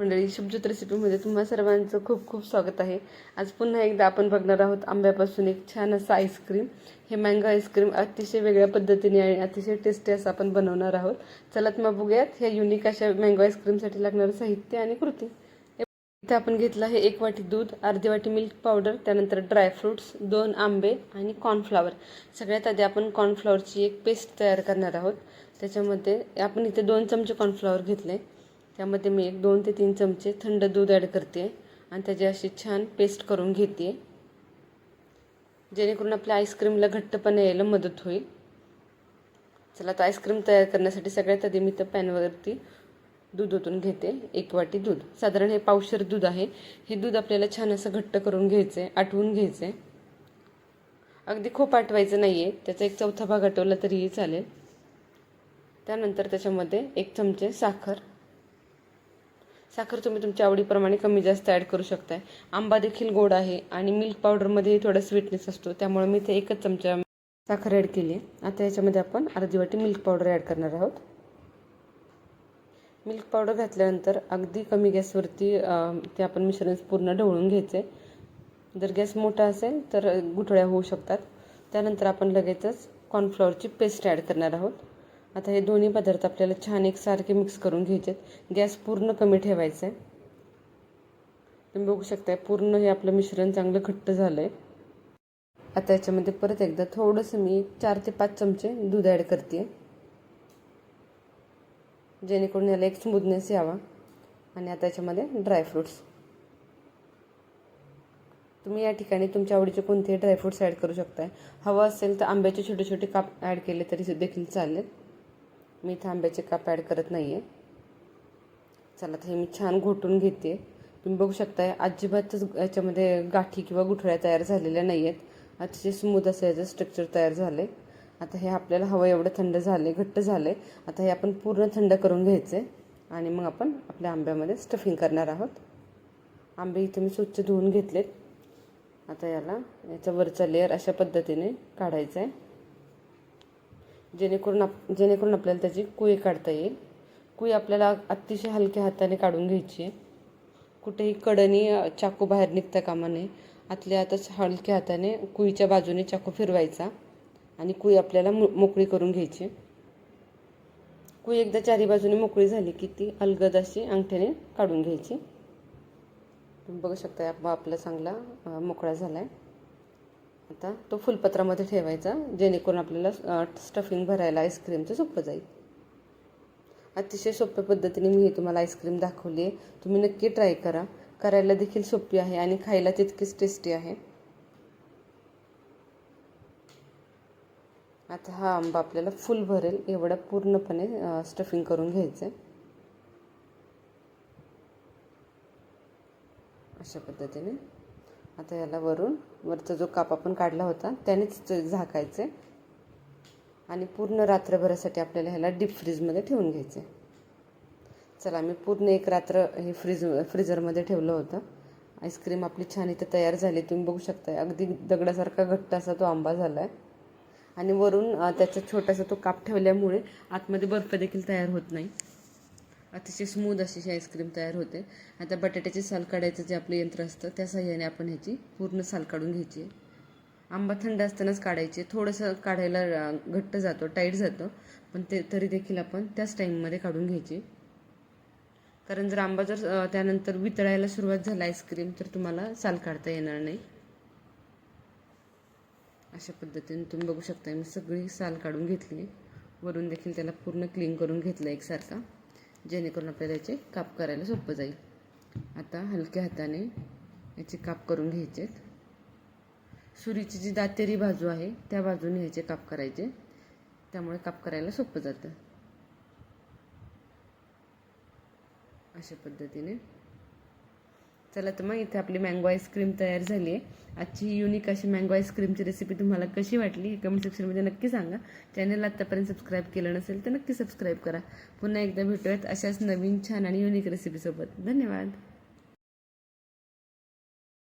मंडळी शुभज्योत रेसिपीमध्ये तुम्हा सर्वांचं खूप खूप स्वागत आहे. आज पुन्हा एकदा आपण बघणार आहोत आंब्यापासून एक छान असं आईस्क्रीम. हे मँगो आईस्क्रीम अतिशय वेगळ्या पद्धतीने आणि अतिशय टेस्टी असं आपण बनवणार आहोत. चला तर मग बघूयात ह्या युनिक अशा मँगो आईस्क्रीमसाठी लागणारं साहित्य आणि कृती. इथे आपण घेतलं आहे एक वाटी दूध अर्धी वाटी मिल्क पावडर त्यानंतर ड्रायफ्रुट्स दोन आंबे आणि कॉर्नफ्लावर सगळ्यात आधी आपण कॉर्नफ्लावरची एक पेस्ट तयार करणार आहोत. त्याच्यामध्ये आपण इथे दोन चमचे कॉर्नफ्लावर घेतले. त्यामध्ये मी एक दोन ते तीन चमचे थंड दूध ॲड करते. आणि त्याची अशी छान पेस्ट करून घेते. जेणेकरून आपल्या आईस्क्रीमला घट्टपणा यायला मदत होईल. चला आता आईस्क्रीम तयार करण्यासाठी सगळ्यात आधी मी तर पॅनवरती दूध ओतून घेते. एक वाटी दूध. साधारण हे पावशर दूध आहे. हे दूध आपल्याला छान असं घट्ट करून घ्यायचं आहे आटवून घ्यायचं आहे अगदी खूप आटवायचं नाही आहे त्याचा एक चौथा भाग आटवला तरीही चालेल. त्यानंतर त्याच्यामध्ये एक चमचे साखर. साखर तुम्ही तुमच्या आवडीप्रमाणे कमी जास्त ॲड करू शकताय. आंबा देखील गोड आहे आणि मिल्क पावडरमध्ये थोडा स्वीटनेस असतो. त्यामुळे मी ते एकच चमचा साखर ॲड केली आहे. आता याच्यामध्ये आपण अर्धी वाटी मिल्क पावडर ॲड करणार आहोत. मिल्क पावडर घातल्यानंतर अगदी कमी गॅसवरती ते आपण मिश्रण पूर्ण ढवळून घ्यायचे. जर गॅस मोठा असेल तर गुठळ्या होऊ शकतात. त्यानंतर आपण लगेचच कॉर्नफ्लॉवरची पेस्ट ॲड करणार आहोत. आता हे दोन्ही पदार्थ आपल्याला छान एकसारखे मिक्स करून घ्यायचे आहेत. गॅस पूर्ण कमी ठेवायचा आहे तुम्ही बघू शकताय पूर्ण हे आपलं मिश्रण चांगलं घट्ट झालं आहे आता याच्यामध्ये परत एकदा थोडंसं मी चार ते पाच चमचे दूध ॲड करते जेणेकरून याला एक स्मूदनेस यावा. आणि आता याच्यामध्ये ड्रायफ्रूट्स तुम्ही या ठिकाणी तुमच्या आवडीचे कोणतेही ड्रायफ्रूट्स ॲड करू शकताय. हवं असेल तर आंब्याचे छोटे छोटे काप ॲड केले तरी देखील चालेल. मी इथं आंब्याचे काप ॲड करत नाही आहे चला तर हे मी छान घोटून घेते. तुम्ही बघू शकताय अजिबातच याच्यामध्ये गाठी किंवा गुठळ्या तयार झालेल्या नाही आहेत अतिशय स्मूथ असं याचं स्ट्रक्चर तयार झालं आहे आता हे आपल्याला हवं एवढं थंड झालं आहे घट्ट झालं आहे आता हे आपण पूर्ण थंड करून घ्यायचं आहे आणि मग आपण आपल्या आंब्यामध्ये स्टफिंग करणार आहोत. आंबे इथे मी स्वच्छ धुवून घेतलेत. आता याला याचा वरचा लेअर अशा पद्धतीने काढायचा आहे जेणेकरून आप जेणेकरून आपल्याला त्याची कुई काढता येईल. कुई आपल्याला अतिशय हलक्या हाताने काढून घ्यायची आहे. कुठेही कडनी चाकू बाहेर निघता कामा नये. आतल्या आतच हलक्या हाताने कुईच्या बाजूने चाकू फिरवायचा आणि कुई आपल्याला मो मोकळी करून घ्यायची कुई एकदा चारी बाजूने मोकळी झाली की ती अलगद अशी अंगठ्याने काढून घ्यायची. तुम्ही बघू शकता आपला चांगला मोकळा झाला आहे आता तो फुलपत्रामध्ये ठेवायचा जेणेकरून आपल्याला स्टफिंग भरायला आईस्क्रीमचं सोपं जाईल. अतिशय सोप्या पद्धतीने मी हे तुम्हाला आईस्क्रीम दाखवली आहे. तुम्ही नक्की ट्राय करा. करायला देखील सोपी आहे आणि खायला तितकीच टेस्टी आहे. आता हा आंबा आपल्याला फुल भरेल. एवढा पूर्णपणे स्टफिंग करून घ्यायचं आहे अशा पद्धतीने. आता याला वरून वरचा जो काप आपण काढला होता त्यानेच झाकायचं. आहे आणि पूर्ण रात्रभरासाठी आपल्याला ह्याला डीप फ्रीजमध्ये ठेवून घ्यायचं. आहे चला मी पूर्ण एक रात्र हे फ्रीज फ्रीजरमध्ये ठेवलं होतं. आईस्क्रीम आपली छान इथं तयार झाली. तुम्ही बघू शकता अगदी दगडासारखा घट्ट असा तो आंबा झाला आहे आणि वरून त्याचा छोटासा तो काप ठेवल्यामुळे आतमध्ये बर्फ देखील तयार होत नाही. अतिशय स्मूथ अशी ही आईस्क्रीम तयार होते. आता बटाट्याची साल काढायचं जे आपलं यंत्र असतं त्या सहाय्याने आपण ह्याची पूर्ण साल काढून घ्यायची आहे. आंबा थंड असतानाच काढायची. थोडंसं काढायला घट्ट जातो टाईट जातो. पण ते तरी देखील आपण त्याच टाईममध्ये काढून घ्यायची कारण जर आंबा जर त्यानंतर वितळायला सुरुवात झाला आईस्क्रीम तर तुम्हाला साल काढता येणार नाही. अशा पद्धतीने तुम्ही बघू शकता मी सगळी साल काढून घेतली वरून देखील त्याला पूर्ण क्लीन करून घेतलं एकसारखा. जेणेकरून आपल्याला याचे काप करायला सोपं जाईल. आता हलक्या हाताने याचे काप करून घ्यायचे सुरीची जी दातेरी बाजू आहे त्या बाजूने ह्याचे काप करायचे. त्यामुळे काप करायला सोपं जातं. अशा पद्धतीने चला तर मग इथे आपली मँगो आईस्क्रीम तयार झाली आहे. आजची युनिक अशी मँगो आईस्क्रीमची रेसिपी तुम्हाला कशी वाटली हे कमेंट सेक्शनमध्ये नक्की सांगा. चॅनल आत्तापर्यंत सबस्क्राईब केलं नसेल तर नक्की सबस्क्राईब करा. पुन्हा एकदा भेटूयात अशाच नवीन छान आणि युनिक रेसिपीसोबत धन्यवाद.